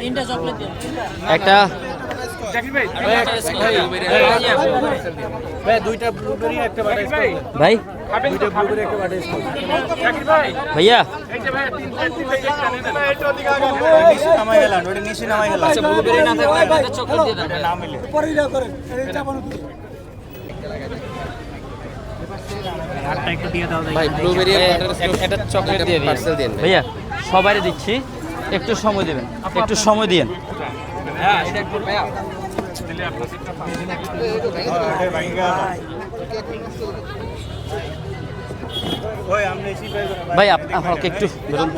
তিনটা চকলেট দিন একটা। ভাই দুইটা ব্লুবেরি একটা বাটার ভাই দুইটা ব্লুবেরি একটা বাটার ভাইয়া। আচ্ছা ব্লুবেরি না চকলেট দিয়ে দেন। ভাই ব্লুবেরি একটা চকলেট দিয়ে দিন। ভাইয়া সবারই দিচ্ছি। একটু সময় দেবেন একটু সময় দিয়েন ভাই আপ- আপনাকে একটু বেরোন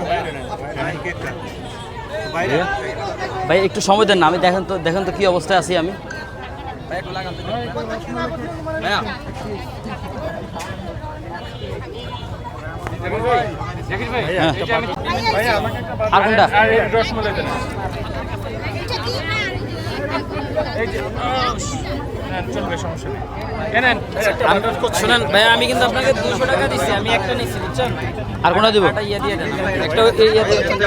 ভাই একটু সময় দেন না আমি দেখেন তো দেখেন তো কি অবস্থায় আছি আমি হ্যাঁ। আর কোনটা? শুনেন ভাই আমি কিন্তু আপনাকে দুশো টাকা দিচ্ছি আমি একটা নিচ্ছি বুঝছেন? আর কোনটা দিব? একটা ইয়ে দিয়ে দেন একটা ইয়ে দিয়ে দেন।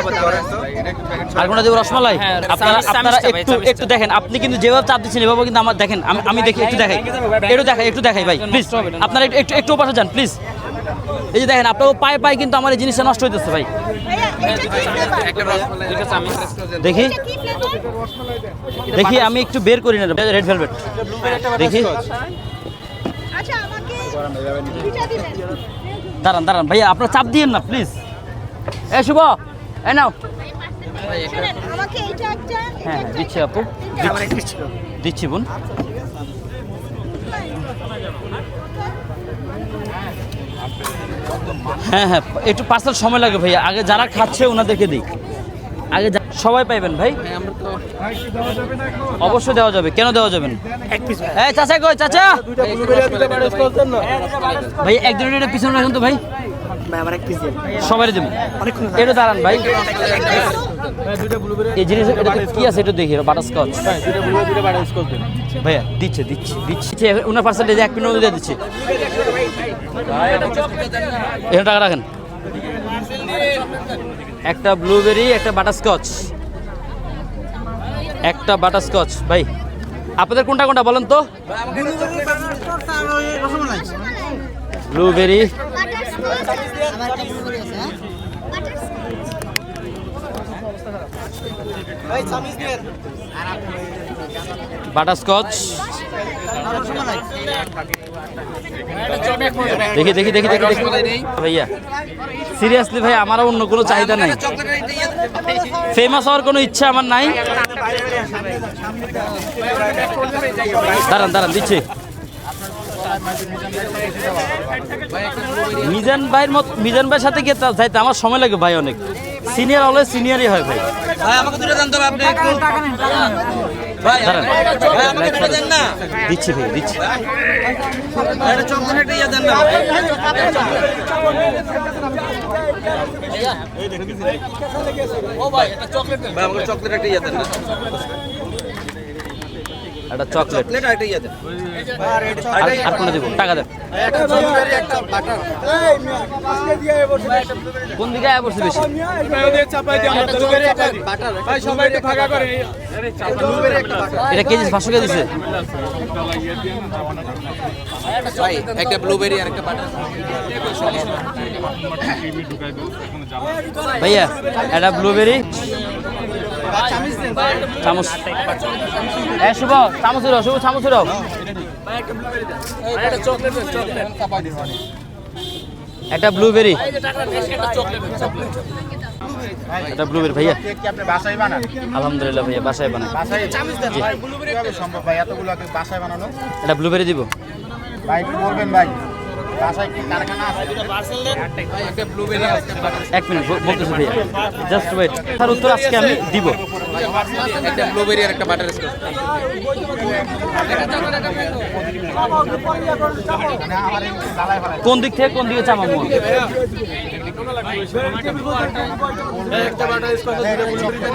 আর কোনটা দিব রসমালাই? হ্যাঁ, আপনারা আপনারা একটু একটু দেখেন আপনি কিন্তু যেভাবে চাপ দিচ্ছেন এভাবে কিন্তু আমার দেখেন আমি দেখি একটু দেখাই। একটু দেখাই একটু দেখাই ভাই প্লিজ আপনারা একটু একটু একটু পাশে যান প্লিজ এই যে দেখেন আপনার পায়ে পায়ে কিন্তু আমার এই জিনিসটা নষ্ট হইতেছে ভাই। দেখি। দেখি আমি একটু বের করি না রেড ভেলভেট দেখি। আচ্ছা দাঁড়ান দাঁড়ান ভাইয়া আপনার চাপ দিয়েন না প্লিজ এ শুভ এ নাও। হ্যাঁ দিচ্ছি আপু। দিচ্ছি। দিচ্ছি বোন। হ্যাঁ হ্যাঁ একটু পার্সেল সময় লাগে ভাইয়া আগে যারা খাচ্ছে ওনাদেরকে দিই আগে যা- সবাই পাইবেন ভাই অবশ্যই দেওয়া যাবে কেন দেওয়া যাবে না এই চাচা কই চাচা ভাই একদিন এটা পিছনে রাখুন তো ভাই সবাই এটা দাঁড়ান ভাই এই জিনিস কি আছে এটা দেখি বাটারস্কচ ভাইয়া দিচ্ছে দিচ্ছে দিচ্ছে ওনার পার্সেন্টেজ এক মিনিট দিয়ে দিচ্ছে এখানে টাকা রাখেন। একটা ব্লুবেরি একটা বাটারস্কচ একটা বাটারস্কচ ভাই। আপনাদের কোনটা কোনটা বলেন তো? ব্লুবেরি বাটারস্কচ দেখি দেখি দেখি দেখি দেখি। ভাইয়া সিরিয়াসলি ভাই আমারও অন্য কোনো চাহিদা নাই। ফেমাস হওয়ার কোনো ইচ্ছা আমার নাই। দাঁড়ান দাঁড়ান, দিচ্ছি। মিজান ভাইয়ের মত মিজান ভাইয়ের সাথে গিয়ে যাইতে আমার সময় লাগে ভাই অনেক। সিনিয়র হলে সিনিয়রই হয় ভাই। দাঁড়ান দিচ্ছি ভাই দিচ্ছি। চকলেট একটা ইয়ে দেন না। একটা চকলেট। একটা ইয়ে আর আর কোনো দিব টাকা দেন। কোন দিকে আয় পড়ছে বেশি? এটা কেজি পাঁচশো কেজি দিছে? একটা ব্লুবেরি আর একটা বাটার। ভাইয়া এটা ব্লুবেরি চামচ। এ শুভ চামচ দাও শুভ চামচ দাও একটা ব্লুবেরি এটা ব্লুবেরি ভাইয়া। আলহামদুলিল্লাহ ভাইয়া বাসায় বানানো এটা ব্লুবেরি দিব। ভাই বলবেন ভাই? এক মিনিট বলতেছি ভাইয়া। জাস্ট ওয়েট তার উত্তর আজকে আমি দিব। একটা ব্লুবেরি আর একটা বাটার স্কচ কোন দিক থেকে কোন দিকে চামাবো